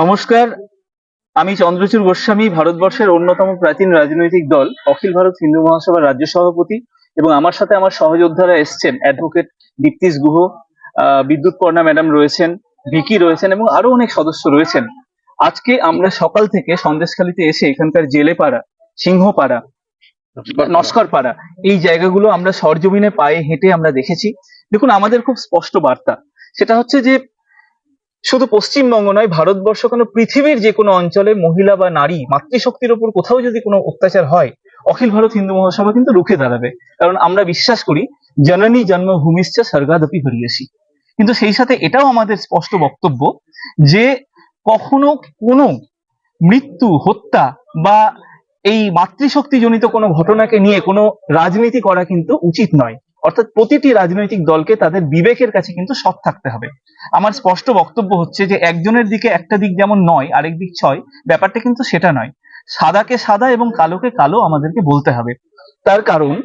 নমস্কার আমি চন্দ্রচূড় গোস্বামী ভারতবর্ষের অন্যতম প্রাচীন রাজনৈতিক দল অখিল ভারত হিন্দু মহাসভার রাজ্য সভাপতি এবং আমার সাথে আমার সহযোদ্ধারা এসছেন অ্যাডভোকেট দীপ্তিশ গুহ বিদ্যুৎ পর্ণা ম্যাডাম রয়েছেন ভিকি রয়েছেন এবং আরও অনেক সদস্য রয়েছেন। আজকে আমরা সকাল থেকে সন্দেশখালিতে এসে এখানকার জেলেপাড়া সিংহপাড়া নস্কর পাড়া এই জায়গাগুলো আমরা সরজমিনে পায়ে হেঁটে আমরা দেখেছি। দেখুন আমাদের খুব স্পষ্ট বার্তা। সেটা হচ্ছে যে শুধু পশ্চিমবঙ্গ নয়, ভারতবর্ষ কেন পৃথিবীর যে কোনো অঞ্চলে মহিলা বা নারী মাতৃশক্তির উপর কোথাও যদি কোনো অত্যাচার হয়, অখিল ভারত হিন্দু মহাসভা কিন্তু রুখে দাঁড়াবে। কারণ আমরা বিশ্বাস করি, জননী জন্মভূমিশ্চ স্বর্গাদপি হরিয়াসি। কিন্তু সেই সাথে এটাও আমাদের স্পষ্ট বক্তব্য যে কখনো কোনো মৃত্যু, হত্যা বা এই মাতৃশক্তি জনিত কোনো ঘটনাকে নিয়ে কোনো রাজনীতি করা কিন্তু উচিত নয়। অর্থাৎ প্রতিটি রাজনৈতিক দলকে তাদের বিবেকের কাছে কিন্তু সৎ থাকতে হবে। আমার স্পষ্ট বক্তব্য হচ্ছে যে, একজনের দিকে একটা দিক যেমন নয়, আরেক দিক ছয়, ব্যাপারটা কিন্তু সেটা নয়। সাদাকে সাদা এবং কালোকে কালো আমাদেরকে বলতে হবে। তার কারণ,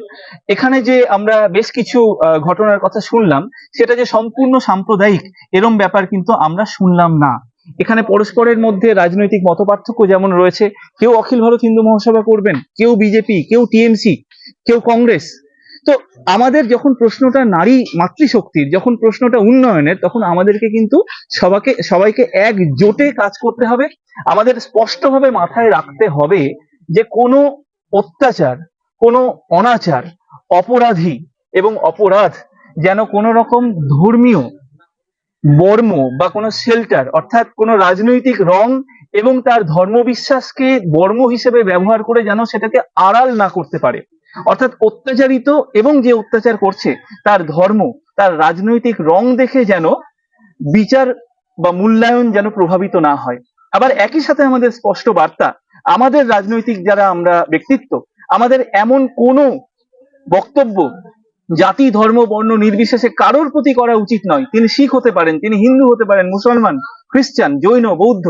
এখানে যে আমরা বেশ কিছু ঘটনার কথা শুনলাম, সেটা যে সম্পূর্ণ সাম্প্রদায়িক, এরম ব্যাপার কিন্তু আমরা শুনলাম না। এখানে পরস্পরের মধ্যে রাজনৈতিক মতপার্থক্য যেমন রয়েছে, কেউ অখিল ভারত হিন্দু মহাসভা করবেন, কেউ বিজেপি, কেউ টিএমসি, কেউ কংগ্রেস। তো আমাদের যখন প্রশ্নটা নারী মাতৃশক্তির, যখন প্রশ্নটা উন্নয়নের, তখন আমাদেরকে কিন্তু সবাইকে সবাইকে এক জোটে কাজ করতে হবে। আমাদের স্পষ্টভাবে মাথায় রাখতে হবে যে কোনো অত্যাচার, কোনো অনাচার, অপরাধী এবং অপরাধ যেন কোনো রকম ধর্মীয় বর্ম বা কোনো শেল্টার, অর্থাৎ কোনো রাজনৈতিক রং এবং তার ধর্মবিশ্বাসকে বর্ম হিসেবে ব্যবহার করে যেন সেটাকে আড়াল না করতে পারে। অর্থাৎ অত্যাচারিত এবং যে অত্যাচার করছে, তার ধর্ম, তার রাজনৈতিক রং দেখে যেন বিচার বা মূল্যায়ন যেন প্রভাবিত না হয়। আবার একই সাথে আমাদের স্পষ্ট বার্তা, আমাদের রাজনৈতিক যারা আমরা ব্যক্তিত্ব, আমাদের এমন কোনো বক্তব্য, জাতি, ধর্ম, বর্ণ নির্বিশেষে কারোর প্রতি করা উচিত নয়। তিনি শিখ হতে পারেন, তিনি হিন্দু হতে পারেন, মুসলমান, খ্রিস্টান, জৈন, বৌদ্ধ,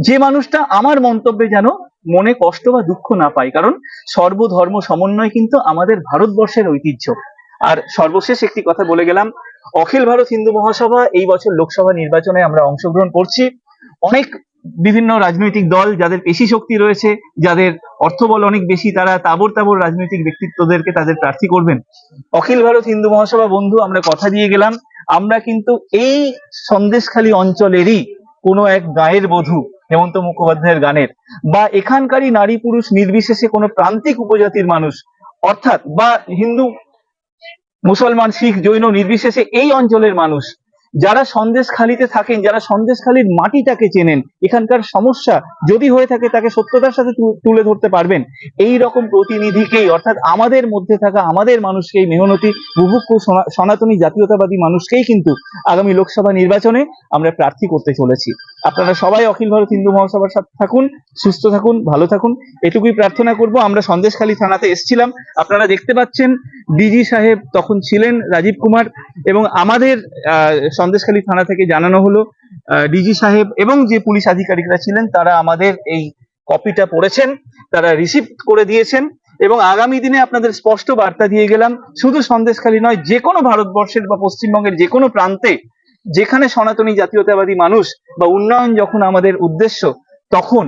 যে মানুষটা আমার মন্তব্যে যেন মনে কষ্ট বা দুঃখ না পাই, কারণ সর্বধর্ম সমন্বয় কিন্তু আমাদের ভারতবর্ষের ঐতিহ্য। আর সর্বশেষ একটি কথা বলে গেলাম, অখিল ভারত হিন্দু মহাসভা এই বছর লোকসভা নির্বাচনে আমরা অংশগ্রহণ করছি। অনেক বিভিন্ন রাজনৈতিক দল যাদের পেশি শক্তি রয়েছে, যাদের অর্থবল অনেক বেশি, তারা তাবর তাবর রাজনৈতিক ব্যক্তিত্বদেরকে তাদের প্রার্থী করবেন। অখিল ভারত হিন্দু মহাসভা বন্ধু, আমরা কথা দিয়ে গেলাম, আমরা কিন্তু এই সন্দেশখালী অঞ্চলেরই কোনো এক গায়ের বধূ হেমন্ত মুখোপাধ্যায়ের গানের। বা এখানকারই নারী পুরুষ নির্বিশেষে কোনো প্রান্তিক উপজাতির মানুষ, অর্থাৎ বা হিন্দু, মুসলমান, শিখ, জৈন নির্বিশেষে এই অঞ্চলের মানুষ যারা সন্দেশখালিতে থাকেন যারা সন্দেশখালির মাটিটাকে চেনেন এখানকার সমস্যা যদি হয়ে থাকে তাকে সত্যতার সাথে তুলে ধরতে পারবেন। এই রকম প্রতিনিধিকেই অর্থাৎ আমাদের মধ্যে থাকা আমাদের মানুষকেই মেহনতি বুভুক্ষ সনাতনী জাতীয়তাবাদী মানুষকেই কিন্তু আগামী লোকসভা নির্বাচনে আমরা প্রার্থী করতে চলেছি। আপনারা সবাই অখিল ভারত হিন্দু মহাসভার সাথে থাকুন সুস্থ থাকুন ভালো থাকুন। এটুকুই প্রার্থনা করব। আমরা সন্দেশখালী থানাতে এসেছিলাম। আপনারা দেখতে পাচ্ছেন ডিজি সাহেব তখন ছিলেন রাজীব কুমার এবং আমাদের আহ, সন্দেশখালী থানা থেকে জানানো হলো। ডিজি সাহেব এবং যে পুলিশ আধিকারিকরা ছিলেন, তারা আমাদের এই কপিটা পড়েছেন, তারা রিসিভ করে দিয়েছেন এবং আগামী দিনে আপনাদের স্পষ্ট বার্তা দিয়ে গেলাম, শুধু সন্দেশখালী নয়, যে কোনো ভারতবর্ষের বা পশ্চিমবঙ্গের যে কোনো প্রান্তে যেখানে সনাতনী জাতীয়তাবাদী মানুষ বা উন্নয়ন যখন আমাদের উদ্দেশ্য, তখন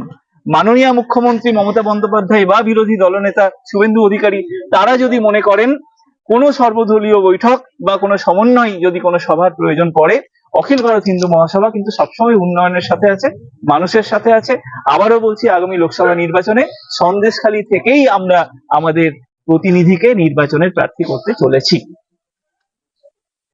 মাননীয় মুখ্যমন্ত্রী মমতা বন্দ্যোপাধ্যায় বা বিরোধী দলনেতা শুভেন্দু অধিকারী, তারা যদি মনে করেন কোনো সর্বদলীয় বৈঠক বা কোনো সমন্বয় যদি কোনো সভার প্রয়োজন পড়ে, অখিল ভারত হিন্দু মহাসভা কিন্তু সবসময় উন্নয়নের সাথে আছে, মানুষের সাথে আছে। আবারও বলছি, আগামী লোকসভা নির্বাচনে সন্দেশখালী থেকেই আমরা আমাদের প্রতিনিধিকে নির্বাচনের প্রার্থী করতে চলেছি।